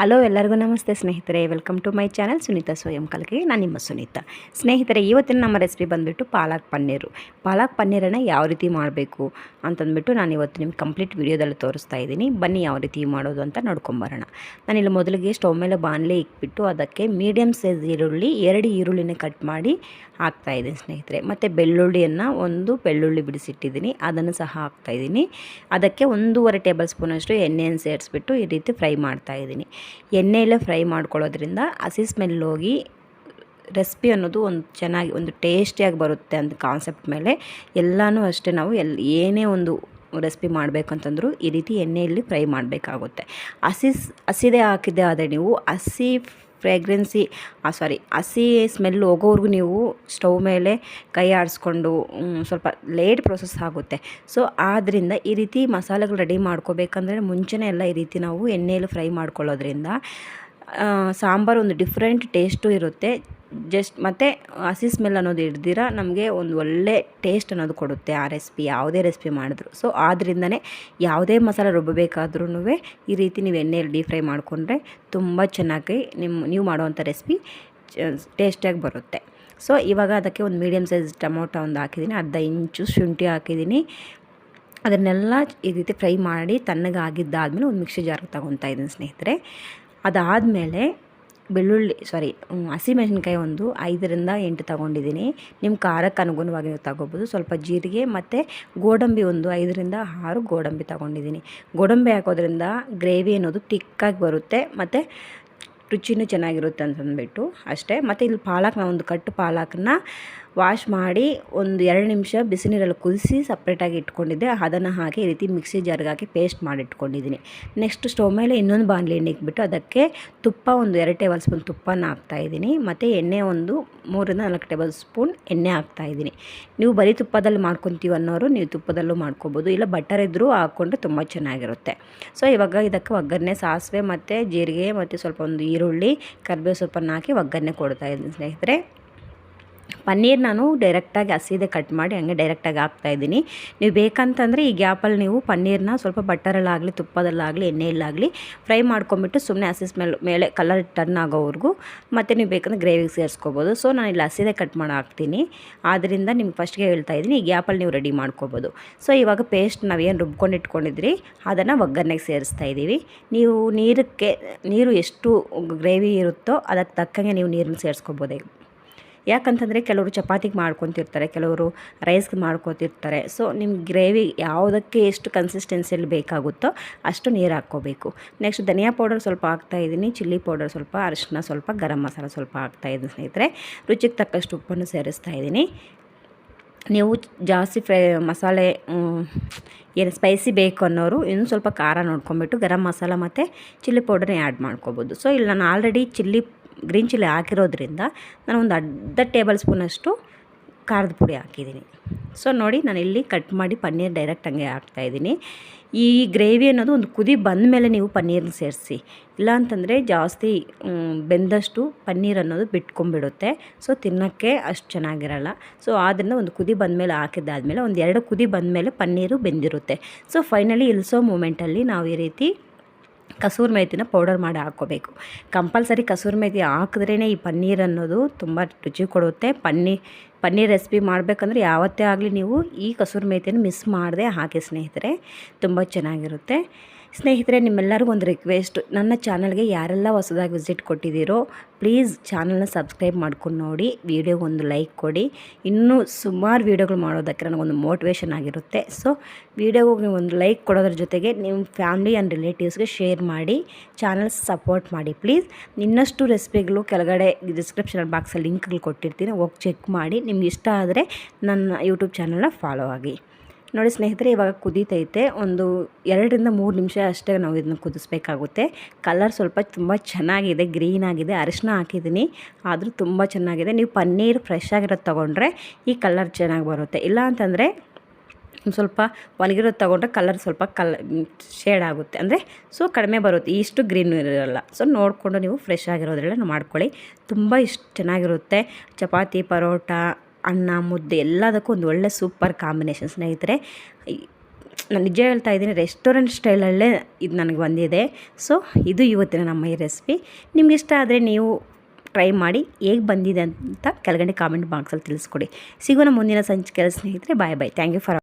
Hello ಎಲ್ಲರಿಗೂ ನಮಸ್ತೆ ಸ್ನೇಹಿತರೆ welcome to my channel Sunitha ಸ್ವಯಂ ಕಲಿಕೆ. ನಾನು ನಿಮ್ಮ ಸುನೀತಾ. ಸ್ನೇಹಿತರೆ, ಇವತ್ತಿನ ನಮ್ಮ ರೆಸಿಪಿ ಬಂದುಬಿಟ್ಟು ಪಾಲಕ್ ಪನ್ನೀರು. ಪಾಲಕ್ ಪನ್ನೀರನ್ನು ಯಾವ ರೀತಿ ಮಾಡಬೇಕು ಅಂತಂದ್ಬಿಟ್ಟು ನಾನು ಇವತ್ತು ನಿಮ್ಗೆ ಕಂಪ್ಲೀಟ್ ವೀಡಿಯೋದಲ್ಲಿ ತೋರಿಸ್ತಾ ಇದ್ದೀನಿ. ಬನ್ನಿ ಯಾವ ರೀತಿ ಮಾಡೋದು ಅಂತ ನೋಡ್ಕೊಂಬರೋಣ. ನಾನಿಲ್ಲಿ ಮೊದಲಿಗೆ ಸ್ಟವ್ ಮೇಲೆ ಬಾಣಲೆ ಇಕ್ಬಿಟ್ಟು ಅದಕ್ಕೆ ಮೀಡಿಯಮ್ ಸೈಜ್ ಈರುಳ್ಳಿ, ಎರಡು ಈರುಳ್ಳಿನ ಕಟ್ ಮಾಡಿ ಹಾಕ್ತಾ ಇದ್ದೀನಿ ಸ್ನೇಹಿತರೆ. ಮತ್ತು ಬೆಳ್ಳುಳ್ಳಿಯನ್ನು ಒಂದು ಬೆಳ್ಳುಳ್ಳಿ ಬಿಡಿಸಿಟ್ಟಿದ್ದೀನಿ. ಅದನ್ನು ಸಹ ಹಾಕ್ತಾಯಿದ್ದೀನಿ ಅದಕ್ಕೆ ಒಂದೂವರೆ ಟೇಬಲ್ ಸ್ಪೂನಷ್ಟು ಎಣ್ಣೆಯನ್ನು ಸೇರಿಸ್ಬಿಟ್ಟು ಈ ರೀತಿ ಫ್ರೈ ಮಾಡ್ತಾ ಇದ್ದೀನಿ. ಎಣ್ಣೆಯಲ್ಲೇ ಫ್ರೈ ಮಾಡ್ಕೊಳ್ಳೋದ್ರಿಂದ ಹಸಿ ಸ್ಮೆಲ್ ಹೋಗಿ ರೆಸಿಪಿ ಅನ್ನೋದು ಒಂದು ಚೆನ್ನಾಗಿ ಒಂದು ಟೇಸ್ಟಿಯಾಗಿ ಬರುತ್ತೆ ಅಂತ ಕಾನ್ಸೆಪ್ಟ್ ಮೇಲೆ ಎಲ್ಲನೂ ಅಷ್ಟೇ ನಾವು ಎಲ್ ಏನೇ ಒಂದು ರೆಸಿಪಿ ಮಾಡಬೇಕಂತಂದ್ರು ಈ ರೀತಿ ಎಣ್ಣೆಯಲ್ಲಿ ಫ್ರೈ ಮಾಡಬೇಕಾಗುತ್ತೆ. ಹಸಿ ಹಸಿದೇ ಹಾಕಿದ್ದೆ ಆದರೆ ನೀವು ಹಸಿ ಫ್ರೇಗ್ರೆನ್ಸಿ ಸಾರಿ ಹಸಿ ಸ್ಮೆಲ್ ಹೋಗೋವರೆಗೂ ನೀವು ಸ್ಟವ್ ಮೇಲೆ ಕೈ ಆಡಿಸ್ಕೊಂಡು ಸ್ವಲ್ಪ ಲೇಟ್ ಪ್ರೊಸೆಸ್ ಆಗುತ್ತೆ. ಸೊ ಆದ್ದರಿಂದ ಈ ರೀತಿ ಮಸಾಲೆಗಳು ರೆಡಿ ಮಾಡ್ಕೋಬೇಕಂದ್ರೆ ಮುಂಚೆನೇ ಎಲ್ಲ ಈ ರೀತಿ ನಾವು ಎಣ್ಣೆಯಲ್ಲಿ ಫ್ರೈ ಮಾಡ್ಕೊಳ್ಳೋದ್ರಿಂದ ಸಾಂಬಾರು ಒಂದು ಡಿಫ್ರೆಂಟ್ ಟೇಸ್ಟು ಇರುತ್ತೆ. ಜಸ್ಟ್ ಮತ್ತು ಹಸಿ ಸ್ಮೆಲ್ ಅನ್ನೋದು ಹಿಡ್ದಿರ ನಮಗೆ ಒಂದು ಒಳ್ಳೆ ಟೇಸ್ಟ್ ಅನ್ನೋದು ಕೊಡುತ್ತೆ ಆ ರೆಸಿಪಿ ಯಾವುದೇ ರೆಸಿಪಿ ಮಾಡಿದ್ರು. ಸೊ ಆದ್ದರಿಂದನೇ ಯಾವುದೇ ಮಸಾಲೆ ರುಬ್ಬಬೇಕಾದ್ರೂ ಈ ರೀತಿ ನೀವು ಎಣ್ಣೆಯಲ್ಲಿ ಡೀಪ್ ಫ್ರೈ ಮಾಡಿಕೊಂಡ್ರೆ ತುಂಬ ಚೆನ್ನಾಗಿ ನಿಮ್ಮ ನೀವು ಮಾಡುವಂಥ ರೆಸಿಪಿ ಟೇಸ್ಟಿಯಾಗಿ ಬರುತ್ತೆ. ಸೊ ಇವಾಗ ಅದಕ್ಕೆ ಒಂದು ಮೀಡಿಯಮ್ ಸೈಜ್ ಟೊಮೊಟೊ ಒಂದು ಹಾಕಿದ್ದೀನಿ ಅರ್ಧ ಇಂಚು ಶುಂಠಿ ಹಾಕಿದ್ದೀನಿ ಅದನ್ನೆಲ್ಲ ಈ ರೀತಿ ಫ್ರೈ ಮಾಡಿ ತಣ್ಣಗಾಗಿದ್ದಾದಮೇಲೆ ಒಂದು ಮಿಕ್ಸಿ ಜಾರ್ಗೆ ತಗೊತಾ ಇದ್ದೀನಿ ಸ್ನೇಹಿತರೆ. ಅದಾದಮೇಲೆ ಬೆಳ್ಳುಳ್ಳಿ ಸಾರಿ ಹಸಿಮೆಣಸಿನ್ಕಾಯಿ ಒಂದು ಐದರಿಂದ ಎಂಟು ತೊಗೊಂಡಿದ್ದೀನಿ. ನಿಮ್ಮ ಖಾರಕ್ಕೆ ಅನುಗುಣವಾಗಿ ನೀವು ತಗೋಬೋದು. ಸ್ವಲ್ಪ ಜೀರಿಗೆ ಮತ್ತು ಗೋಡಂಬಿ ಒಂದು ಐದರಿಂದ ಆರು ಗೋಡಂಬಿ ತಗೊಂಡಿದ್ದೀನಿ. ಗೋಡಂಬಿ ಹಾಕೋದ್ರಿಂದ ಗ್ರೇವಿ ಅನ್ನೋದು ತಿಕ್ಕಾಗಿ ಬರುತ್ತೆ, ಮತ್ತು ರುಚಿನೂ ಚೆನ್ನಾಗಿರುತ್ತೆ ಅಂತಂದ್ಬಿಟ್ಟು ಅಷ್ಟೇ. ಮತ್ತು ಇಲ್ಲಿ ಪಾಲಕ್ನ ಒಂದು ಕಟ್ಟು ಪಾಲಕನ್ನ ವಾಶ್ ಮಾಡಿ ಒಂದು ಎರಡು ನಿಮಿಷ ಬಿಸಿನೀರಲ್ಲಿ ಕುದಿಸಿ ಸಪ್ರೇಟಾಗಿ ಇಟ್ಕೊಂಡಿದ್ದೆ. ಅದನ್ನು ಹಾಕಿ ಈ ರೀತಿ ಮಿಕ್ಸಿ ಜಾರ್ಗೆ ಹಾಕಿ ಪೇಸ್ಟ್ ಮಾಡಿ ಇಟ್ಕೊಂಡಿದ್ದೀನಿ. ನೆಕ್ಸ್ಟ್ ಸ್ಟವ್ ಮೇಲೆ ಇನ್ನೊಂದು ಬಾಣಲಿ ಎಣ್ಣೆ ಇಟ್ಬಿಟ್ಟು ಅದಕ್ಕೆ ತುಪ್ಪ ಒಂದು ಎರಡು ಟೇಬಲ್ ಸ್ಪೂನ್ ತುಪ್ಪನ ಹಾಕ್ತಾಯಿದ್ದೀನಿ ಮತ್ತು ಎಣ್ಣೆ ಒಂದು ಮೂರಿಂದ ನಾಲ್ಕು ಟೇಬಲ್ ಸ್ಪೂನ್ ಎಣ್ಣೆ ಹಾಕ್ತಾಯಿದ್ದೀನಿ ನೀವು ಬರೀ ತುಪ್ಪದಲ್ಲಿ ಮಾಡ್ಕೊತೀವಿ ಅನ್ನೋರು ನೀವು ತುಪ್ಪದಲ್ಲೂ ಮಾಡ್ಕೊಬೋದು. ಇಲ್ಲ ಬಟರ್ ಇದ್ದರೂ ಹಾಕ್ಕೊಂಡ್ರೆ ತುಂಬ ಚೆನ್ನಾಗಿರುತ್ತೆ. ಸೊ, ಇವಾಗ ಇದಕ್ಕೆ ಒಗ್ಗರಣೆ, ಸಾಸಿವೆ ಮತ್ತು ಜೀರಿಗೆ ಮತ್ತು ಸ್ವಲ್ಪ ಒಂದು ಈರುಳ್ಳಿ, ಕರಿಬೇವು ಸೊಪ್ಪನ್ನು ಹಾಕಿ ಒಗ್ಗರಣೆ ಕೊಡ್ತಾಯಿದ್ದೀನಿ ಸ್ನೇಹಿತರೆ. ಪನ್ನೀರ್ ನಾನು ಡೈರೆಕ್ಟಾಗಿ ಹಸಿದೆ ಕಟ್ ಮಾಡಿ ಹಂಗೆ ಡೈರೆಕ್ಟಾಗಿ ಹಾಕ್ತಾಯಿದ್ದೀನಿ ನೀವು ಬೇಕಂತಂದರೆ ಈ ಗ್ಯಾಪಲ್ಲಿ ನೀವು ಪನ್ನೀರ್ನ ಸ್ವಲ್ಪ ಬಟ್ಟರಲ್ಲಾಗಲಿ, ತುಪ್ಪದಲ್ಲಾಗಲಿ, ಎಣ್ಣೆಯಲ್ಲಾಗಲಿ ಫ್ರೈ ಮಾಡ್ಕೊಂಬಿಟ್ಟು ಸುಮ್ಮನೆ ಹಸಿ ಸ್ಮೆಲ್ ಮೇಲೆ ಕಲರ್ ಟರ್ನ್ ಆಗೋವರೆಗೂ ಮತ್ತು ನೀವು ಬೇಕಂದ್ರೆ ಗ್ರೇವಿಗೆ ಸೇರಿಸ್ಕೋಬೋದು. ಸೊ ನಾನು ಇಲ್ಲಿ ಹಸಿದೆ ಕಟ್ ಮಾಡಿ ಹಾಕ್ತೀನಿ. ಆದ್ದರಿಂದ ನಿಮ್ಗೆ ಫಸ್ಟ್ಗೆ ಹೇಳ್ತಾ ಇದ್ದೀನಿ, ಈ ಗ್ಯಾಪಲ್ಲಿ ನೀವು ರೆಡಿ ಮಾಡ್ಕೋಬೋದು. ಸೊ ಇವಾಗ ಪೇಸ್ಟ್ ನಾವೇನು ರುಬ್ಕೊಂಡು ಇಟ್ಕೊಂಡಿದ್ರಿ, ಅದನ್ನು ಒಗ್ಗರಣೆಗೆ ಸೇರಿಸ್ತಾ ಇದ್ದೀವಿ. ನೀವು ನೀರಕ್ಕೆ, ನೀರು ಎಷ್ಟು ಗ್ರೇವಿ ಇರುತ್ತೋ ಅದಕ್ಕೆ ತಕ್ಕಂಗೆ ನೀವು ನೀರನ್ನು ಸೇರಿಸ್ಕೋಬೋದೇ. ಯಾಕಂತಂದರೆ ಕೆಲವರು ಚಪಾತಿಗೆ ಮಾಡ್ಕೊತಿರ್ತಾರೆ, ಕೆಲವರು ರೈಸ್ಗೆ ಮಾಡ್ಕೊತಿರ್ತಾರೆ. ಸೊ ನಿಮ್ಮ ಗ್ರೇವಿ ಯಾವುದಕ್ಕೆ ಎಷ್ಟು ಕನ್ಸಿಸ್ಟೆನ್ಸಿಯಲ್ಲಿ ಬೇಕಾಗುತ್ತೋ ಅಷ್ಟು ನೀರು ಹಾಕ್ಕೋಬೇಕು. ನೆಕ್ಸ್ಟ್ ಧನಿಯಾ ಪೌಡರ್ ಸ್ವಲ್ಪ ಹಾಕ್ತಾಯಿದ್ದೀನಿ ಚಿಲ್ಲಿ ಪೌಡರ್ ಸ್ವಲ್ಪ ಅರಿಶಿನ ಸ್ವಲ್ಪ, ಗರಂ ಮಸಾಲ ಸ್ವಲ್ಪ ಹಾಕ್ತಾಯಿದ್ದೀನಿ ಸ್ನೇಹಿತರೆ. ರುಚಿಗೆ ತಕ್ಕಷ್ಟು ಉಪ್ಪನ್ನು ಸೇರಿಸ್ತಾ ಇದ್ದೀನಿ. ನೀವು ಜಾಸ್ತಿ ಫ್ರೈ ಮಸಾಲೆ ಏನು ಸ್ಪೈಸಿ ಬೇಕು ಅನ್ನೋರು ಇನ್ನು ಸ್ವಲ್ಪ ಖಾರ ನೋಡ್ಕೊಂಬಿಟ್ಟು ಗರಂ ಮಸಾಲ ಮತ್ತು ಚಿಲ್ಲಿ ಪೌಡರ್ನ ಆ್ಯಡ್ ಮಾಡ್ಕೋಬೋದು. ಸೊ ಇಲ್ಲಿ ನಾನು ಆಲ್ರೆಡಿ ಚಿಲ್ಲಿ ಗ್ರೀನ್ ಚಿಲ್ಲಿ ಹಾಕಿರೋದ್ರಿಂದ ನಾನು ಒಂದು ಅರ್ಧ ಟೇಬಲ್ ಸ್ಪೂನಷ್ಟು ಖಾರದ ಪುಡಿ ಹಾಕಿದ್ದೀನಿ. ಸೊ ನೋಡಿ ನಾನು ಇಲ್ಲಿ ಕಟ್ ಮಾಡಿ ಪನ್ನೀರ್ ಡೈರೆಕ್ಟ್ ಹಂಗೆ ಹಾಕ್ತಾಯಿದ್ದೀನಿ ಈ ಗ್ರೇವಿ ಅನ್ನೋದು ಒಂದು ಕುದಿ ಬಂದ ಮೇಲೆ ನೀವು ಪನ್ನೀರ್ನ ಸೇರಿಸಿ. ಇಲ್ಲ ಅಂತಂದರೆ ಜಾಸ್ತಿ ಬೆಂದಷ್ಟು ಪನ್ನೀರ್ ಅನ್ನೋದು ಬಿಟ್ಕೊಂಡ್ಬಿಡುತ್ತೆ. ಸೊ ತಿನ್ನೋಕ್ಕೆ ಅಷ್ಟು ಚೆನ್ನಾಗಿರಲ್ಲ. ಸೊ ಆದ್ದರಿಂದ ಒಂದು ಕುದಿ ಬಂದ ಮೇಲೆ ಹಾಕಿದ್ದಾದಮೇಲೆ ಒಂದು ಎರಡು ಕುದಿ ಬಂದಮೇಲೆ ಪನ್ನೀರು ಬೆಂದಿರುತ್ತೆ. ಸೊ ಫೈನಲಿ ಇಳಿಸೋ ಮೂಮೆಂಟಲ್ಲಿ ನಾವು ಈ ರೀತಿ ಕಸೂರಿ ಮೇಥಿನ ಪೌಡರ್ ಮಾಡಿ ಹಾಕ್ಕೋಬೇಕು. ಕಂಪಲ್ಸರಿ ಕಸೂರ್ ಮೇಥಿ ಹಾಕಿದ್ರೇ ಈ ಪನ್ನೀರ್ ಅನ್ನೋದು ತುಂಬ ರುಚಿ ಕೊಡುತ್ತೆ. ಪನ್ನೀರ್ ಪನ್ನೀರ್ ರೆಸಿಪಿ ಮಾಡಬೇಕಂದ್ರೆ ಯಾವತ್ತೇ ಆಗಲಿ ನೀವು ಈ ಕಸೂರ್ ಮೇಥಿನ ಮಿಸ್ ಮಾಡದೆ ಹಾಕಿ ಸ್ನೇಹಿತರೆ, ತುಂಬ ಚೆನ್ನಾಗಿರುತ್ತೆ. ಸ್ನೇಹಿತರೆ, ನಿಮ್ಮೆಲ್ಲರಿಗೂ ಒಂದು ರಿಕ್ವೆಸ್ಟ್ ನನ್ನ ಚಾನಲ್ಗೆ ಯಾರೆಲ್ಲ ಹೊಸದಾಗಿ ವಿಸಿಟ್ ಕೊಟ್ಟಿದ್ದೀರೋ ಪ್ಲೀಸ್ ಚಾನಲ್ನ ಸಬ್ಸ್ಕ್ರೈಬ್ ಮಾಡ್ಕೊಂಡು ನೋಡಿ. ವೀಡಿಯೋಗೆ ಒಂದು ಲೈಕ್ ಕೊಡಿ. ಇನ್ನೂ ಸುಮಾರು ವೀಡಿಯೋಗಳು ಮಾಡೋದಕ್ಕೆ ನನಗೊಂದು ಮೋಟಿವೇಶನ್ ಆಗಿರುತ್ತೆ. ಸೊ ವೀಡಿಯೋಗೆ ಒಂದು ಲೈಕ್ ಕೊಡೋದ್ರ ಜೊತೆಗೆ ನಿಮ್ಮ ಫ್ಯಾಮ್ಲಿ ಆ್ಯಂಡ್ ರಿಲೇಟಿವ್ಸ್ಗೆ ಶೇರ್ ಮಾಡಿ ಚಾನಲ್ ಸಪೋರ್ಟ್ ಮಾಡಿ ಪ್ಲೀಸ್ ಇನ್ನಷ್ಟು ರೆಸಿಪಿಗಳು ಕೆಳಗಡೆ ಡಿಸ್ಕ್ರಿಪ್ಷನ್ ಬಾಕ್ಸಲ್ಲಿ ಲಿಂಕ್ಗಳು ಕೊಟ್ಟಿರ್ತೀನಿ. ಹೋಗಿ ಚೆಕ್ ಮಾಡಿ. ನಿಮ್ಗೆ ಇಷ್ಟ ಆದರೆ ನನ್ನ ಯೂಟ್ಯೂಬ್ ಚಾನಲ್ನ ಫಾಲೋ ಆಗಿ. ನೋಡಿ ಸ್ನೇಹಿತರೆ, ಇವಾಗ ಕುದೀತೈತೆ. ಒಂದು ಎರಡರಿಂದ ಮೂರು ನಿಮಿಷ ಅಷ್ಟೇ ನಾವು ಇದನ್ನು ಕುದಿಸ್ಬೇಕಾಗುತ್ತೆ. ಕಲರ್ ಸ್ವಲ್ಪ ತುಂಬ ಚೆನ್ನಾಗಿದೆ ಗ್ರೀನ್ ಆಗಿದೆ. ಅರಿಶಿನ ಹಾಕಿದ್ದೀನಿ. ಆದರೂ ತುಂಬ ಚೆನ್ನಾಗಿದೆ. ನೀವು ಪನ್ನೀರ್ ಫ್ರೆಶ್ ಆಗಿರೋದು ತೊಗೊಂಡ್ರೆ ಈ ಕಲರ್ ಚೆನ್ನಾಗಿ ಬರುತ್ತೆ. ಇಲ್ಲ ಅಂತಂದರೆ ಸ್ವಲ್ಪ ಒಣಗಿರೋದು ತೊಗೊಂಡ್ರೆ ಕಲರ್ ಸ್ವಲ್ಪ ಕಲ್ ಶೇಡ್ ಆಗುತ್ತೆ. ಅಂದರೆ ಸೊ ಕಡಿಮೆ ಬರುತ್ತೆ. ಇಷ್ಟು ಗ್ರೀನ್ ಇರೋಲ್ಲ. ಸೊ ನೋಡಿಕೊಂಡು ನೀವು ಫ್ರೆಶ್ ಆಗಿರೋದ್ರೆಲ್ಲ ಮಾಡ್ಕೊಳ್ಳಿ. ತುಂಬ ಇಷ್ಟು ಚೆನ್ನಾಗಿರುತ್ತೆ. ಚಪಾತಿ, ಪರೋಟ ಅನ್ನ, ಮುದ್ದೆ ಎಲ್ಲದಕ್ಕೂ ಒಂದು ಒಳ್ಳೆ ಸೂಪರ್ ಕಾಂಬಿನೇಷನ್. ಸ್ನೇಹಿತರೆ ನಾನು ನಿಜ ಹೇಳ್ತಾ ಇದ್ದೀನಿ, ರೆಸ್ಟೋರೆಂಟ್ ಸ್ಟೈಲಲ್ಲೇ ಇದು ನನಗೆ ಬಂದಿದೆ. ಸೊ, ಇದು ಇವತ್ತಿನ ನಮ್ಮ ಈ ರೆಸಿಪಿ. ನಿಮ್ಗೆ ಇಷ್ಟ ಆದರೆ ನೀವು ಟ್ರೈ ಮಾಡಿ, ಹೇಗೆ ಬಂದಿದೆ ಅಂತ ಕೆಳಗಡೆ ಕಾಮೆಂಟ್ ಬಾಕ್ಸಲ್ಲಿ ತಿಳಿಸ್ಕೊಡಿ. ಸಿಗೋಣ ಮುಂದಿನ ಸಂಚಿಕೆ ಸ್ನೇಹಿತರೆ. Bye bye. Thank you for